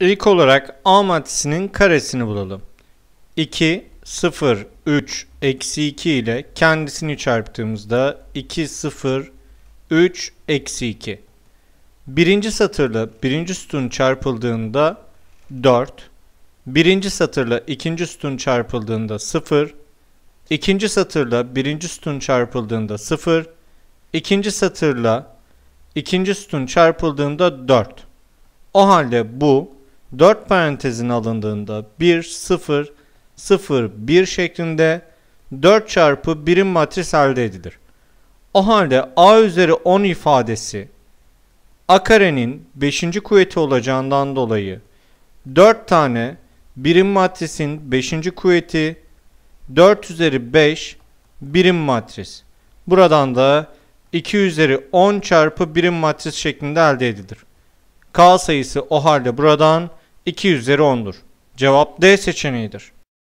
İlk olarak A maddesinin karesini bulalım. 2, 0, 3, eksi 2 ile kendisini çarptığımızda 2, 0, 3, eksi 2. Birinci satırla birinci sütun çarpıldığında 4. Birinci satırla ikinci sütun çarpıldığında 0. İkinci satırla birinci sütun çarpıldığında 0. İkinci satırla ikinci sütun çarpıldığında 4. O halde bu 4 parantezin alındığında 1, 0, 0, 1 şeklinde 4 çarpı birim matris elde edilir. O halde a üzeri 10 ifadesi a karenin 5. kuvveti olacağından dolayı 4 tane birim matrisin 5. kuvveti 4 üzeri 5 birim matris. Buradan da 2 üzeri 10 çarpı birim matris şeklinde elde edilir. K sayısı o halde buradan 2 üzeri 10'dur. Cevap D seçeneğidir.